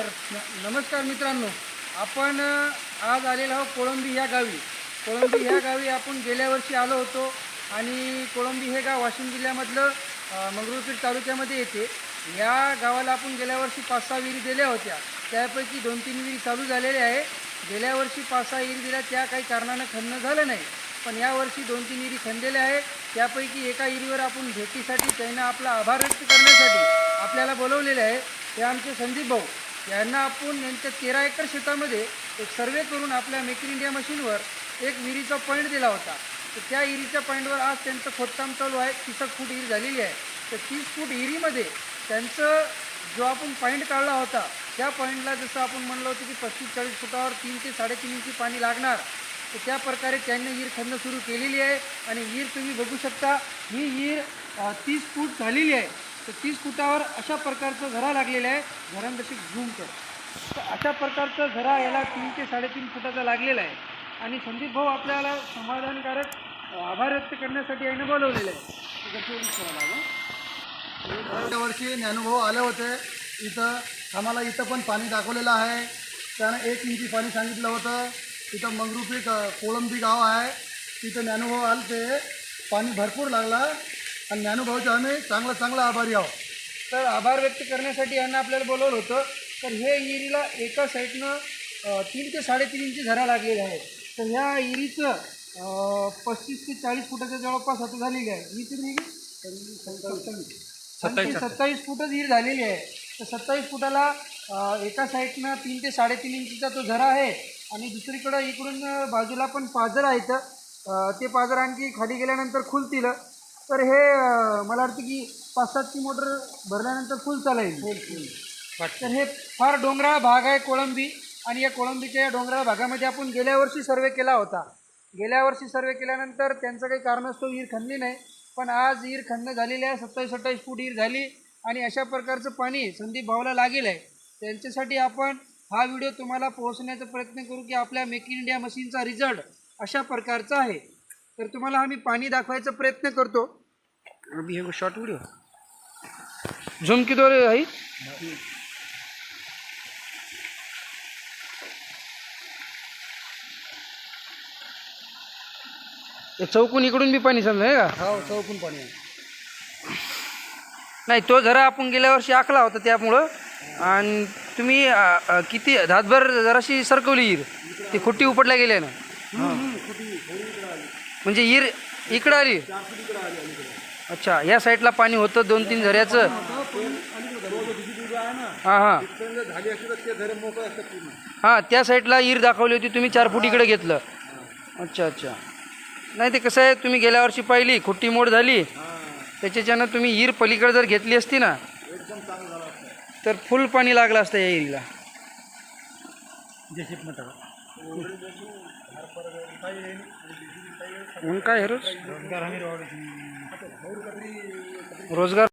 तर न- नमस्कार मित्रांनो. आपण आज आलेलो आहोत कोळंबी ह्या गावी. कोळंबी ह्या गावी आपण गेल्या वर्षी आलो होतो आणि कोळंबी हे गाव वाशिम जिल्ह्यामधलं अ, मंगरुळपीर तालुक्यामध्ये येते. या गावाला आपण गेल्या वर्षी पाच सहा विहिरी दिल्या होत्या. त्यापैकी दोन तीन विहिरी चालू झालेल्या आहे. गेल्या वर्षी पाच सहा विहिरी दिल्या त्या काही कारणानं खणणं झालं नाही. पण यावर्षी दोन तीन विहिरी खणलेल्या आहे. त्यापैकी एका विहिरीवर आपण भेटीसाठी त्यांना आपला आभार व्यक्त करण्यासाठी आपल्याला बोलवलेले आहे. ते आमचे संदीप भाऊ. यांना आपण यांच्या तेरा एकर शेतामध्ये एक सर्वे करून आपल्या मेक इन इंडिया मशीनवर एक विहिरीचा पॉईंट दिला होता. तर त्या विहिरीच्या पॉईंटवर आज त्यांचं खोदकाम चालू आहे. तीस फूट विहीर झालेली आहे. तर तीस फूट विहिरीमध्ये त्यांचं जो आपण पॉईंट काढला होता त्या पॉईंटला जसं आपण म्हणलं होतं की पस्तीस चाळीस फुटावर तीन ते साडेतीन इंची पाणी लागणार तर त्या प्रकारे त्यांनी हीर खंड सुरू केलेली आहे. आणि विहीर तुम्ही बघू शकता ही हीर तीस फूट झालेली आहे. तर तीस फुटावर अशा प्रकारचा झरा लागलेला आहे. घरांदशी झूम कर. तर अशा प्रकारचा झरा याला तीन ते साडेतीन फुटाचा लागलेला आहे. आणि संदीप भाऊ आपल्याला समाधानकारक आभार व्यक्त करण्यासाठी याने बोलवलेलं आहे. गेल्या वर्षी ज्ञानुभव आले होते. इथं आम्हाला इथं पण पाणी दाखवलेलं आहे. त्यानं एक इंची पाणी सांगितलं होतं. तिथं मंगरुपी कोळंबी गाव आहे. तिथं ज्ञानुभव आले ते पाणी भरपूर लागला. आणि ज्ञानुभवचे आम्ही चांगलं चांगलं आभारी आहोत. तर आभार व्यक्त करण्यासाठी यांना आपल्याला बोलवलं होतं. तर हे विहिरीला एका साईडनं तीन ते साडेतीन इंची झरा लागलेले आहे तर ह्या अ, पस्तीस ते चाळीस फुटाच्या जवळपास आता झालेली आहे. ही निघी? सत्तावीस. सत्तावीस. फुटच विहीर झालेली आहे. तर सत्तावीस फुटाला एका साईडनं तीन ते साडेतीन इंचीचा तो झरा आहे आणि दुसरीकडं इकडून बाजूला पण पाझर आहेत. ते पाझर आणखी खाली गेल्यानंतर खुलतील. तर हे मला वाटतं की पाच सातची मोटर भरल्यानंतर फुल चालेल. तर हे फार डोंगराळ भाग आहे कोळंबी आणि या कोळंबीच्या या डोंगराळ भागामध्ये आपण गेल्या वर्षी सर्वे केला होता. गेल्या वर्षी सर्वे केल्यानंतर त्यांचं काही कारणास्तव विहीर खणली नाही पण आज विहीर खणणं झालेली आहे. सत्तावीस अठ्ठावीस फूट विहीर झाली आणि अशा प्रकारचं पाणी संदीप भाऊला लागेल आहे. त्यांच्यासाठी आपण हा व्हिडिओ तुम्हाला पोहोचण्याचा प्रयत्न करू की आपल्या मेक इन इंडिया मशीनचा रिझल्ट अशा प्रकारचा आहे. तर तुम्हाला आम्ही पाणी दाखवायचा प्रयत्न करतो. अभी हे शॉर्ट व्हिडिओ झूम किती आहे ते चौकून इकडून बी पाणी समजा आहे का? हो चौकून पाणी आहे. नाही तो जरा आपण गेल्या वर्षी आखला होता त्यामुळं. आणि तुम्ही किती धातभर जराशी सरकवली ती खुट्टी उपटल्या गेल्या ना म्हणजे ईर इकडं आली? अच्छा या साईडला पाणी होतं दोन तीन झऱ्याचं? हां हां. हां त्या साईडला ईर दाखवली होती तुम्ही चार फूट इकडे घेतलं. अच्छा अच्छा. नाही ते कसं आहे तुम्ही गेल्या वर्षी पाहिली खुट्टी मोड झाली. त्याच्याच्यानं तुम्ही ईर पलीकडे जर घेतली असती ना तर फुल पाणी लागलं असतं या इरीला. ऊन काय आहे रोज? रोजगार